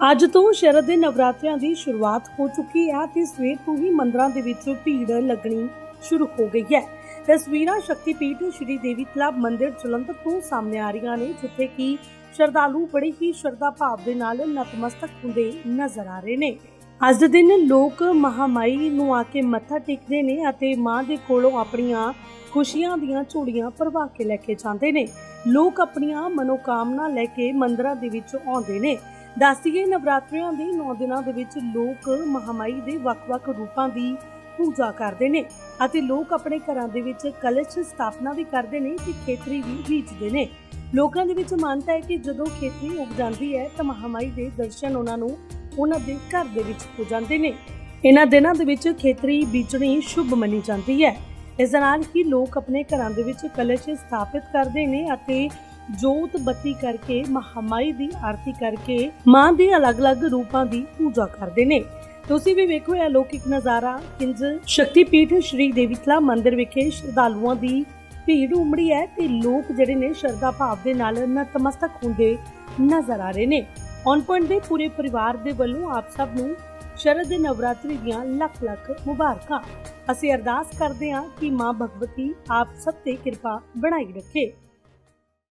ਅੱਜ ਤੋਂ ਸ਼ਰਦ ਦੇ ਨਵਰਾਤਰਿਆਂ ਦੀ ਸ਼ੁਰੂਆਤ ਹੋ ਚੁੱਕੀ ਹੈ ਤੇ ਸਵੇਰ ਤੋਂ ਹੀ ਮੰਦਰਾਂ ਦੇ ਵਿੱਚ ਭੀੜ ਲੱਗਣੀ ਸ਼ੁਰੂ ਹੋ ਗਈ ਹੈ। ਤਸਵੀਰਾਂ ਸ਼ਕਤੀਪੀਠ ਸ਼੍ਰੀ ਦੇਵੀ ਕਲੱਬ ਮੰਦਿਰ ਜਲੰਧਰ ਤੋਂ ਸਾਹਮਣੇ ਆ ਰਹੀਆਂ ਨੇ, ਜਿੱਥੇ ਕਿ ਸ਼ਰਧਾਲੂ ਬੜੇ ਹੀ ਸ਼ਰਧਾ ਭਾਵ ਦੇ ਨਾਲ ਨਤਮਸਤਕ ਹੁੰਦੇ ਨਜ਼ਰ ਆ ਰਹੇ ਨੇ। ਅੱਜ ਦੇ ਦਿਨ ਲੋਕ ਮਹਾਮਾਈ ਨੂੰ ਆ ਕੇ ਮੱਥਾ ਟੇਕਦੇ ਨੇ ਅਤੇ ਮਾਂ ਦੇ ਕੋਲੋਂ ਆਪਣੀਆਂ ਖੁਸ਼ੀਆਂ ਦੀਆਂ ਝੋਲੀਆਂ ਭਰਵਾ ਕੇ ਲੈ ਕੇ ਜਾਂਦੇ ਨੇ। ਲੋਕ ਆਪਣੀਆਂ ਮਨੋਕਾਮਨਾ ਲੈ ਕੇ ਮੰਦਰਾਂ ਦੇ ਵਿੱਚ ਆਉਂਦੇ ਨੇ। ਦੱਸੀਏ ਨਵਰਾਤਰਿਆਂ ਦੇ 9 ਦਿਨਾਂ ਦੇ ਵਿੱਚ ਲੋਕ ਮਹਾਮਾਈ ਦੇ ਵੱਖ-ਵੱਖ ਰੂਪਾਂ ਦੀ ਪੂਜਾ ਕਰਦੇ ਨੇ ਅਤੇ ਲੋਕ ਆਪਣੇ ਘਰਾਂ ਦੇ ਵਿੱਚ ਕਲਸ਼ ਸਥਾਪਨਾ ਵੀ ਕਰਦੇ ਨੇ ਤੇ ਖੇਤਰੀ ਵੀ ਬੀਜਦੇ ਨੇ। ਲੋਕਾਂ ਦੇ ਵਿੱਚ ਮਾਨਤਾ ਹੈ ਕਿ ਜਦੋਂ ਖੇਤਰੀ ਉਗ ਜਾਂਦੀ ਹੈ ਤਾਂ ਮਹਾਮਾਈ ਦੇ ਦਰਸ਼ਨ ਉਹਨਾਂ ਨੂੰ ਉਹਨਾਂ ਦੇ ਘਰ ਦੇ ਵਿੱਚ ਹੋ ਜਾਂਦੇ ਨੇ। ਇਹਨਾਂ ਦਿਨਾਂ ਦੇ ਵਿੱਚ ਖੇਤਰੀ ਬੀਜਣੀ ਸ਼ੁਭ ਮੰਨੀ ਜਾਂਦੀ ਹੈ। ਇਸ ਦੇ ਨਾਲ ਹੀ ਲੋਕ ਆਪਣੇ ਘਰਾਂ ਦੇ ਵਿੱਚ ਕਲਸ਼ ਸਥਾਪਿਤ ਕਰਦੇ ਨੇ ਅਤੇ ਜੋਤ ਬੱਤੀ ਕਰਕੇ, ਮਹਾਮਾਈ ਦੀ ਆਰਤੀ ਕਰਕੇ ਮਾਂ ਦੇ ਅਲੱਗ-ਅਲੱਗ ਰੂਪਾਂ ਦੀ ਪੂਜਾ ਕਰਦੇ ਨੇ। ਤੁਸੀਂ ਵੀ ਵੇਖੋ ਇਹ ਅਲੌਕਿਕ ਨਜ਼ਾਰਾ। ਕਿੰਜ ਸ਼ਕਤੀਪੀਠ ਸ਼੍ਰੀ ਦੇਵੀਤਲਾ ਮੰਦਿਰ ਵਿਖੇ ਸ਼ਰਧਾਲੂਆਂ ਦੀ ਭੀੜ ਉਮੜੀ ਹੈ ਤੇ ਲੋਕ ਜਿਹੜੇ ਨੇ ਸ਼ਰਧਾ ਭਾਵ ਦੇ ਨਾਲ ਨਤਮਸਤਕ ਹੁੰਦੇ ਨਜ਼ਰ ਆ ਰਹੇ ਨੇ। ਔਨ ਪੁਆਇੰਟ ਦੇ ਪੂਰੇ ਪਰਿਵਾਰ ਦੇ ਵੱਲੋਂ ਆਪ ਸਭ ਨੂੰ ਸ਼ਰਦ ਦੇ ਨਵਰਾਤਰੀ ਦੀਆਂ ਲੱਖ ਲੱਖ ਮੁਬਾਰਕਾਂ। ਅਸੀਂ ਅਰਦਾਸ ਕਰਦੇ ਹਾਂ ਕਿ ਮਾਂ ਭਗਵਤੀ ਆਪ ਸਭ ਤੇ ਕਿਰਪਾ ਬਣਾਈ ਰੱਖੇ।